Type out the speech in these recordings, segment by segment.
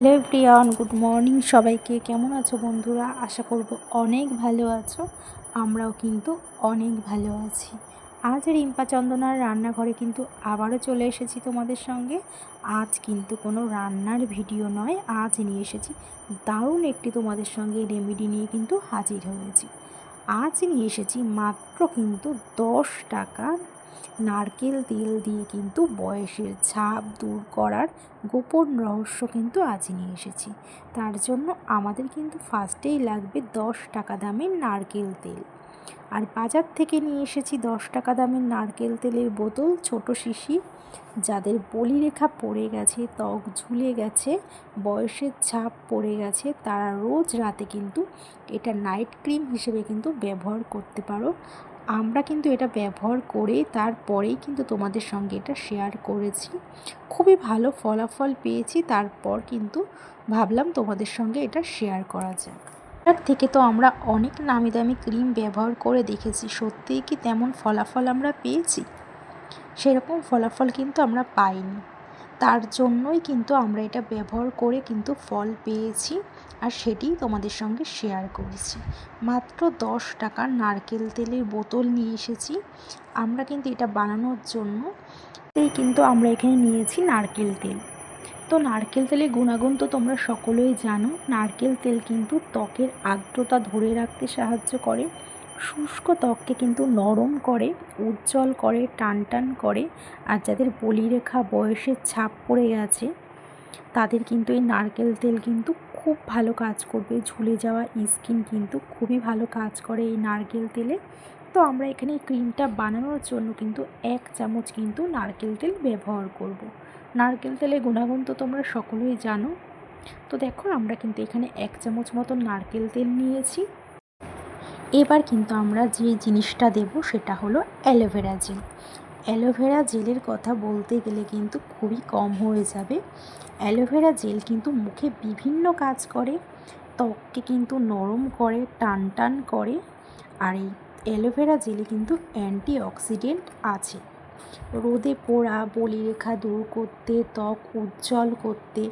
Hello Priyan good morning সবাইকে। কেমন আছো বন্ধুরা? আশা করব অনেক ভালো আছো। আমরাও কিন্তু অনেক ভালো আছি। আজ রিম্পা চন্দনার রান্নাঘরে কিন্তু আবারও চলে এসেছি তোমাদের সঙ্গে। আজ কিন্তু কোনো রান্নার ভিডিও নয়, আজ নিয়ে এসেছি দারুণ একটি তোমাদের সঙ্গে রেমেডি নিয়ে কিন্তু হাজির হয়েছি। আজ নিয়ে এসেছি মাত্র কিন্তু দশ টাকা নারকেল তেল দিয়ে কিন্তু বয়সের ছাপ দূর করার গোপন রহস্য কিন্তু আজ নিয়ে এসেছি। তার জন্য আমাদের কিন্তু ফার্স্টেই লাগবে দশ টাকা দামের নারকেল তেল। আর বাজার থেকে নিয়ে এসেছি দশ টাকা দামের নারকেল তেলের বোতল ছোট শিশি। যাদের বলিরেখা পড়ে গেছে, ত্বক ঝুলে গেছে, বয়সের ছাপ পড়ে গেছে, তারা রোজ রাতে কিন্তু এটা নাইট ক্রিম হিসেবে কিন্তু ব্যবহার করতে পারো। আমরা কিন্তু এটা ব্যবহার করে তারপরেই কিন্তু তোমাদের সঙ্গে এটা শেয়ার করেছি। খুবই ভালো ফলাফল পেয়েছি, তারপর কিন্তু ভাবলাম তোমাদের সঙ্গে এটা শেয়ার করা যাক। তার থেকে তো আমরা অনেক নামি দামি ক্রিম ব্যবহার করে দেখেছি, সত্যিই কি তেমন ফলাফল আমরা পেয়েছি? সেরকম ফলাফল কিন্তু আমরা পাইনি। তার জন্যই কিন্তু আমরা এটা ব্যবহার করে কিন্তু ফল পেয়েছি আর সেটিই তোমাদের সঙ্গে শেয়ার করেছি। মাত্র দশ টাকার নারকেল তেলের বোতল নিয়ে এসেছি। আমরা কিন্তু এটা বানানোর জন্য এই কিন্তু আমরা এখানে নিয়েছি নারকেল তেল। তো নারকেল তেলের গুণাগুণ তো তোমরা সকলেই জানো। নারকেল তেল কিন্তু ত্বকের আর্দ্রতা ধরে রাখতে সাহায্য করে। শুষ্ক ত্বককে কিন্তু নরম করে, উজ্জ্বল করে টান টান করে আর যাদের বলিরেখা বয়সের ছাপ পড়ে গেছে, তাদের কিন্তু এই নারকেল তেল কিন্তু খুব ভালো কাজ করবে। ঝুলে যাওয়া স্কিন কিন্তু খুবই ভালো কাজ করে এই নারকেল তেলে। তো আমরা এখানে ক্রিমটা বানানোর জন্য কিন্তু এক চামচ কিন্তু নারকেল তেল ব্যবহার করব। নারকেল তেলের গুণাগুণ তো তোমরা সকলেই জানো। তো দেখো আমরা কিন্তু এখানে এক চামচ মতো নারকেল তেল নিয়েছি। এবার কিন্তু আমরা যে জিনিসটা দেব সেটা হলো অ্যালোভেরা জেল। অ্যালোভেরা জেলের কথা বলতে গেলে কিন্তু খুবই কম হয়ে যাবে। অ্যালোভেরা জেল কিন্তু মুখে বিভিন্ন কাজ করে, ত্বককে কিন্তু নরম করে, টান টান করে, আর এই অ্যালোভেরা জেলে কিন্তু অ্যান্টি অক্সিডেন্ট আছে। রোদে পোড়া, বলিরেখা দূর করতে, ত্বক উজ্জ্বল করতে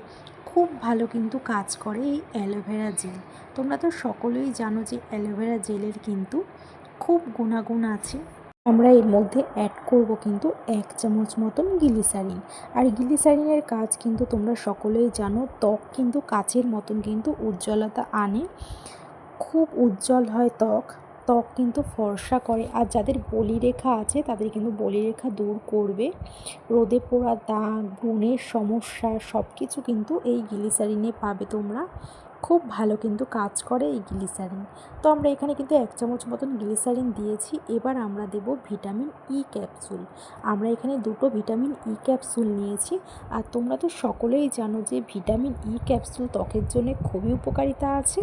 খুব ভালো কিন্তু কাজ করে এই অ্যালোভেরা জেল। তোমরা তো সকলেই জানো যে অ্যালোভেরা জেলের কিন্তু খুব গুণাগুণ আছে। আমরা এর মধ্যে অ্যাড করব কিন্তু এক চামচ মতন গিলিসারিন আর গিলিসারিনের কাজ কিন্তু তোমরা সকলেই জানো, ত্বক কিন্তু কাচের মতন কিন্তু উজ্জ্বলতা আনে। খুব উজ্জ্বল হয় ত্বক। ত্বক কিন্তু ফর্সা করে। আর যাদের বলিরেখা আছে, তাদের কিন্তু বলিরেখা দূর করবে। রোদে পোড়া দাগ ব্রণের সমস্যা সব কিছু কিন্তু এই গ্লিসারিনে পাবে তোমরা। খুব ভালো কিন্তু কাজ করে এই গ্লিসারিন। তো আমরা এখানে কিন্তু এক চামচ মতন গ্লিসারিন দিয়েছি। এবার আমরা দেব ভিটামিন ই ক্যাপসুল। আমরা এখানে দুটো ভিটামিন ই ক্যাপসুল নিয়েছি। আর তোমরা তো সকলেই জানো যে ভিটামিন ই ক্যাপসুল ত্বকের জন্য খুবই উপকারিতা আছে।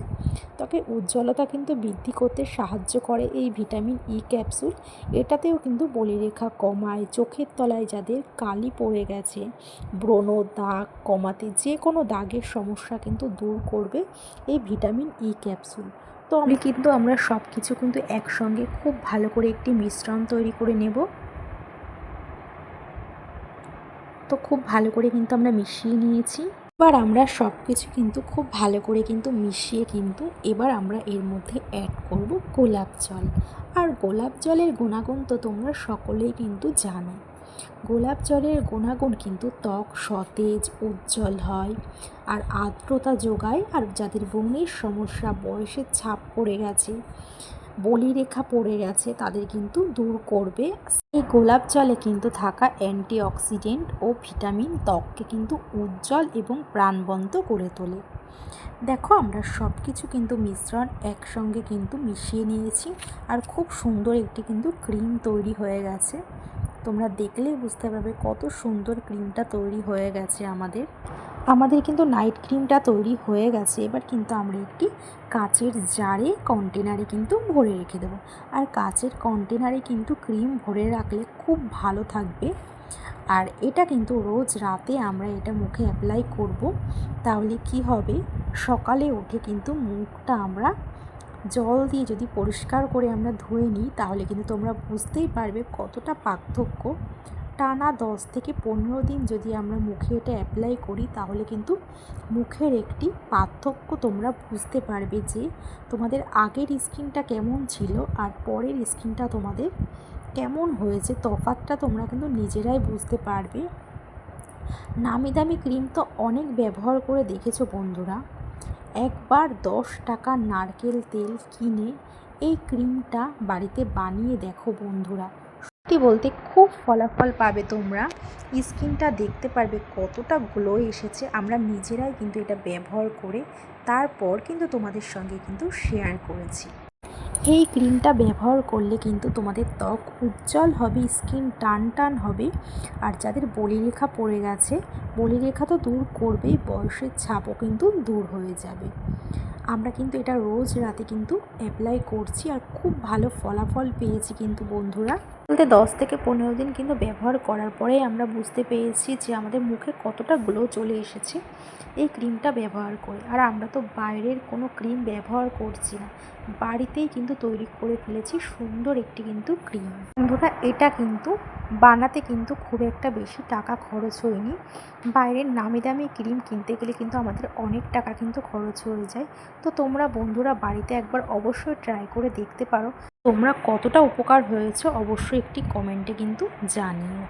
ত্বকের উজ্জ্বলতা কিন্তু বৃদ্ধি করতে সাহায্য করে এই ভিটামিন ই ক্যাপসুল। এটাতেও কিন্তু বলিরেখা কমায়, চোখের তলায় যাদের কালি পড়ে গেছে, ব্রণ, দাগ কমাতে যে কোনো দাগের সমস্যা কিন্তু দূর করবে। এই ভিটামিন ই ক্যাপসুল। তো আমি কিন্তু আমরা সব কিছু কিন্তু একসঙ্গে খুব ভালো করে একটি মিশ্রণ তৈরি করে নেব। তো খুব ভালো করে কিন্তু আমরা মিশিয়ে নিয়েছি। এবার আমরা সব কিছু কিন্তু খুব ভালো করে কিন্তু মিশিয়ে কিন্তু এবার আমরা এর মধ্যে অ্যাড করব গোলাপ জল। আর গোলাপ জলের গুণাগুণ তো তোমরা সকলেই কিন্তু জানো। গোলাপ জলের গুণাগুণ কিন্তু ত্বক সতেজ, উজ্জ্বল হয়। আর আর্দ্রতা যোগায় আর যাদের ব্রণের সমস্যা, বয়সের ছাপ পড়ে গেছে, বলিরেখা পড়ে গেছে, তাদের কিন্তু দূর করবে। এই গোলাপ জলে কিন্তু থাকা অ্যান্টি অক্সিডেন্ট ও ভিটামিন ত্বককে কিন্তু উজ্জ্বল এবং প্রাণবন্ত করে তোলে। দেখো, আমরা সব কিছু কিন্তু মিশ্রণ একসঙ্গে কিন্তু মিশিয়ে নিয়েছি। আর খুব সুন্দর একটি কিন্তু ক্রিম তৈরি হয়ে গেছে। তোমরা দেখলেই বুঝতে পারবে কত সুন্দর ক্রিমটা তৈরি হয়ে গেছে আমাদের। আমাদের কিন্তু নাইট ক্রিমটা তৈরি হয়ে গেছে, এবার কিন্তু আমরা একটি কাচের জারে কন্টেনারে কিন্তু ভরে রেখে দেবো। আর কাচের কন্টেনারে কিন্তু ক্রিম ভরে রাখলে খুব ভালো থাকবে। আর এটা কিন্তু রোজ রাতে আমরা এটা মুখে অ্যাপ্লাই করব, তাহলে কি হবে? সকালে উঠে কিন্তু মুখটা আমরা জল দিয়ে যদি পরিষ্কার করে আমরা ধুয়ে নিই, তাহলে কিন্তু তোমরা বুঝতেই পারবে কতটা পার্থক্য। টানা দশ থেকে পনেরো দিন যদি আমরা মুখে এটা অ্যাপ্লাই করি, তাহলে কিন্তু মুখের একটি পার্থক্য তোমরা বুঝতে পারবে যে তোমাদের আগের স্কিনটা কেমন ছিল আর পরের স্কিনটা তোমাদের কেমন হয়েছে। তফাৎটা তোমরা কিন্তু নিজেরাই বুঝতে পারবে। নামি দামি ক্রিম তো অনেক ব্যবহার করে দেখেছ বন্ধুরা। একবার দশ টাকা নারকেল তেল কিনে এই ক্রিমটা বাড়িতে বানিয়ে দেখো বন্ধুরা। সত্যি বলতে খুব ফলাফল পাবে তোমরা। স্কিনটা দেখতে পারবে কতটা গ্লো এসেছে। আমরা নিজেরাই কিন্তু এটা ব্যবহার করে তারপর কিন্তু তোমাদের সঙ্গে কিন্তু শেয়ার করেছি। এই ক্রিমটা ব্যবহার করলে কিন্তু তোমাদের ত্বক উজ্জ্বল হবে, স্কিন টান টান হবে। আর যাদের বলিরেখা পড়ে গেছে, বলিরেখা তো দূর করবেই, বয়সের ছাপও কিন্তু দূর হয়ে যাবে। আমরা কিন্তু এটা রোজ রাতে কিন্তু অ্যাপ্লাই করছি আর খুব ভালো ফলাফল পেয়েছি কিন্তু বন্ধুরা। বলতে দশ থেকে পনেরো দিন কিন্তু ব্যবহার করার পরেই আমরা বুঝতে পেরেছি যে আমাদের মুখে কতটা গ্লো চলে এসেছে এই ক্রিমটা ব্যবহার করে। আর আমরা তো বাইরের কোনো ক্রিম ব্যবহার করছি না। বাড়িতেই কিন্তু তৈরি করে ফেলেছি সুন্দর একটি কিন্তু ক্রিম বন্ধুরা, এটা কিন্তু বানাতে কিন্তু খুব একটা বেশি টাকা খরচ হয়নি। বাইরের নামি দামি ক্রিম কিনতে গেলে কিন্তু আমাদের অনেক টাকা কিন্তু খরচ হয়ে যায়। তো তোমরা বন্ধুরা বাড়িতে একবার অবশ্যই ট্রাই করে দেখতে পারো। তোমরা কতটা উপকার হয়েছে অবশ্যই একটি কমেন্টে কিন্তু জানিও।